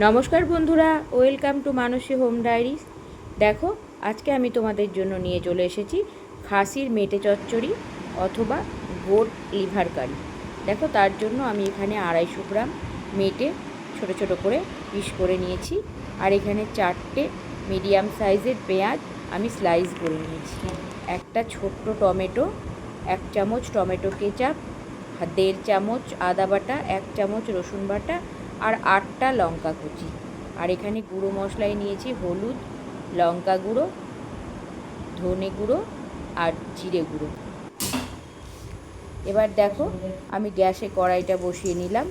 নমস্কার বন্ধুরা, welcome to Manasi home diaries দেখো, আজকে আমি তোমাদের জন্য নিয়ে চলে এসেছি খাসির মেটে চচ্চড়ি অথবা গোট লিভার কারি। দেখো, তার জন্য আমি এখানে আড়াইশো গ্রাম মেটে ছোট ছোট করে পিস করে নিয়েছি। আর এখানে চারটে মিডিয়াম সাইজের পেঁয়াজ আমি স্লাইস করে নিয়েছি। একটা ছোট্ট টমেটো, এক চামচ টমেটো কেচাপ, দেড় চামচ আদা বাটা, এক চামচ রসুন বাটা আর আটটা লঙ্কা কুচি। আর এখানে গুঁড়ো মশলায় নিয়েছি, হলুদ, লঙ্কা গুঁড়ো, ধনে গুঁড়ো আর জিরে গুঁড়ো। এবার দেখো, আমি গ্যাসে কড়াইটা বসিয়ে নিলাম।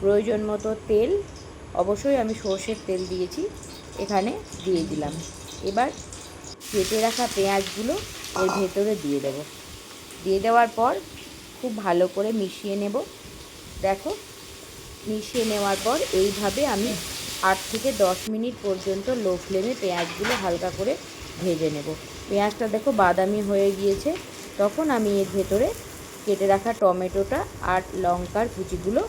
প্রয়োজন মতো তেল, অবশ্যই আমি সর্ষের তেল দিয়েছি, এখানে দিয়ে দিলাম। এবার কেটে রাখা পেঁয়াজগুলো এর ভেতরে দিয়ে দেব। দিয়ে দেওয়ার পর খুব ভালো করে মিশিয়ে নেব। দেখো মিশিয়ে নেওয়ার পর এইভাবে আমি আট থেকে দশ মিনিট পর্যন্ত লো ফ্লেমে পেঁয়াজগুলো হালকা করে ভেজে নেব। পেঁয়াজটা দেখো বাদামি হয়ে গিয়েছে। তখন আমি এর ভেতরে কেটে রাখা টমেটোটা আর লঙ্কার কুচিগুলো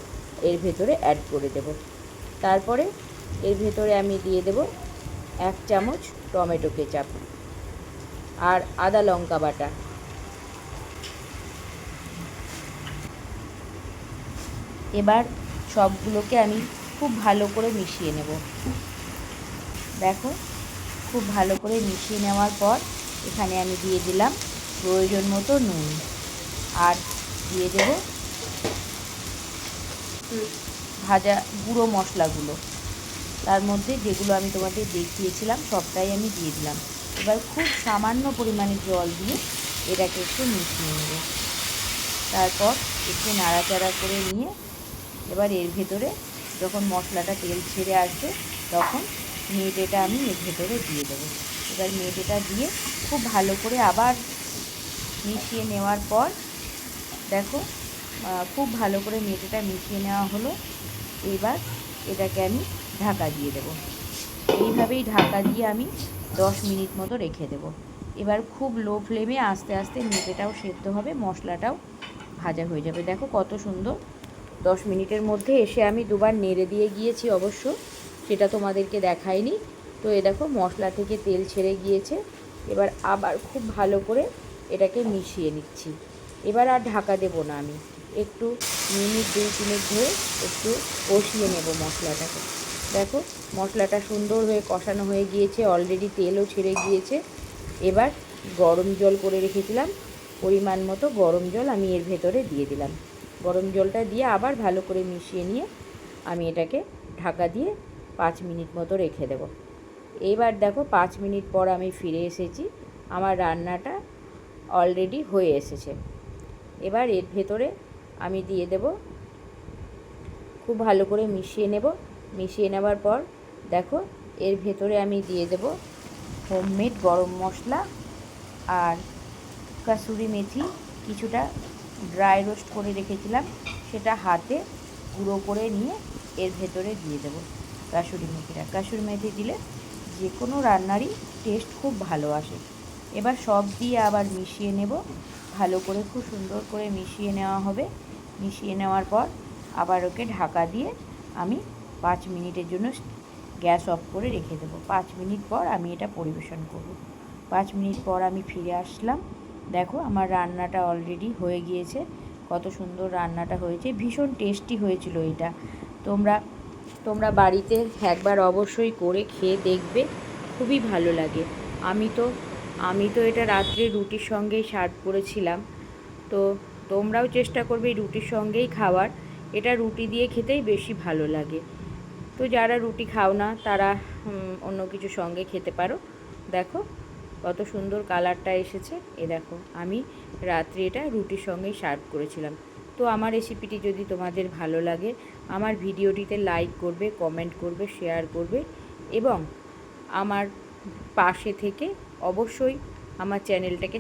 এর ভেতরে অ্যাড করে দেব। তারপরে এর ভেতরে আমি দিয়ে দেব এক চামচ টমেটো কেচাপ আর আদা লঙ্কা বাটা। এবার সবগুলোকে আমি খুব ভালো করে মিশিয়ে নেব। দেখো, খুব ভালো করে মিশিয়ে নেওয়ার পর এখানে আমি দিয়ে দিলাম প্রয়োজন মতো নুন। আর দিয়ে দেব ভাজা গুঁড়ো মশলাগুলো। তার মধ্যে যেগুলো আমি তোমাদের দেখিয়েছিলাম, সবটাই আমি দিয়ে দিলাম। এবার খুব সামান্য পরিমাণে জল দিয়ে এটাকে একটু মিশিয়ে নেব। তারপর একটু নাড়াচাড়া করে নিয়ে এবার এর ভেতরে যখন মশলাটা তেল ছেড়ে আসবে, তখন মেটেটা আমি এর ভেতরে দিয়ে দেবো। এবার মেটেটা দিয়ে খুব ভালো করে আবার মিশিয়ে নেওয়ার পর, দেখো খুব ভালো করে মেটেটা মিশিয়ে নেওয়া হলো। এবার এটাকে আমি ঢাকা দিয়ে দেবো। এইভাবেই ঢাকা দিয়ে আমি দশ মিনিট মতো রেখে দেবো। এবার খুব লো ফ্লেমে আস্তে আস্তে মেটেটাও সেদ্ধ হবে, মশলাটাও ভাজা হয়ে যাবে। দেখো কত সুন্দর দশ মিনিটের মধ্যে এসে আমি দুবার নেড়ে দিয়ে গিয়েছি অবশ্য, সেটা তোমাদেরকে দেখাইনি। তো এ দেখো, মশলা থেকে তেল ছেড়ে গিয়েছে। এবার আবার খুব ভালো করে এটাকে মিশিয়ে নিচ্ছি। এবার আর ঢাকা দেবো না আমি। একটু মিনিট, দুই তিনেক ধরে একটু কষিয়ে নেব মশলাটাকে। দেখো, মশলাটা সুন্দর হয়ে কষানো হয়ে গিয়েছে অলরেডি তেলও ছেড়ে গিয়েছে। এবার গরম জল করে রেখেছিলাম, পরিমাণ মতো গরম জল আমি এর ভেতরে দিয়ে দিলাম। গরম জলটা দিয়ে আবার ভালো করে মিশিয়ে নিয়ে আমি এটাকে ঢাকা দিয়ে পাঁচ মিনিট মতো রেখে দেব। এইবার দেখো পাঁচ মিনিট পর আমি ফিরে এসেছি। আমার রান্নাটা অলরেডি হয়ে এসেছে। এবার এর ভেতরে আমি দিয়ে দেব, খুব ভালো করে মিশিয়ে নেব। মিশিয়ে নেবার পর দেখো এর ভেতরে আমি দিয়ে দেব হোমমেড গরম মশলা আর কাসুরি মেথি, কিছুটা ড্রাই রোস্ট করে রেখেছিলাম, সেটা হাতে গুঁড়ো করে নিয়ে এর ভেতরে দিয়ে দেবো কাসুরি মেথিটা। কাসুরি মেথি দিলে যে কোনো রান্নারই টেস্ট খুব ভালো আসে। এবার সব দিয়ে আবার মিশিয়ে নেব। ভালো করে খুব সুন্দর করে মিশিয়ে নেওয়া হবে। মিশিয়ে নেওয়ার পর আবার ওকে ঢাকা দিয়ে আমি পাঁচ মিনিটের জন্য গ্যাস অফ করে রেখে দেবো। পাঁচ মিনিট পর আমি এটা পরিবেশন করব। পাঁচ মিনিট পর আমি ফিরে আসলাম। দেখো আমার রান্নাটা অলরেডি হয়ে গিয়েছে। কত সুন্দর রান্নাটা হয়েছে। ভীষণ টেস্টি হয়েছিল এটা। তোমরা তোমরা বাড়িতে একবার অবশ্যই করে খেয়ে দেখবে। খুবই ভালো লাগে। আমি তো আমি তো এটা রাত্রে রুটির সঙ্গেই সার্ভ করেছিলাম। তো তোমরাও চেষ্টা করবে রুটির সঙ্গেই খাওয়ার। এটা রুটি দিয়ে খেতেই বেশি ভালো লাগে। তো যারা রুটি খাও না, তারা অন্য কিছু সঙ্গে খেতে পারো। দেখো। কত সুন্দর কালারটা এসেছে। এ দেখো, আমি রাত্রে এটা রুটির সঙ্গেই সার্ভ করেছিলাম। তো আমার রেসিপিটি যদি তোমাদের ভালো লাগে, আমার ভিডিওটিতে লাইক করবে কমেন্ট করবে শেয়ার করবে এবং আমার পাশে থেকে অবশ্যই আমার চ্যানেলটাকে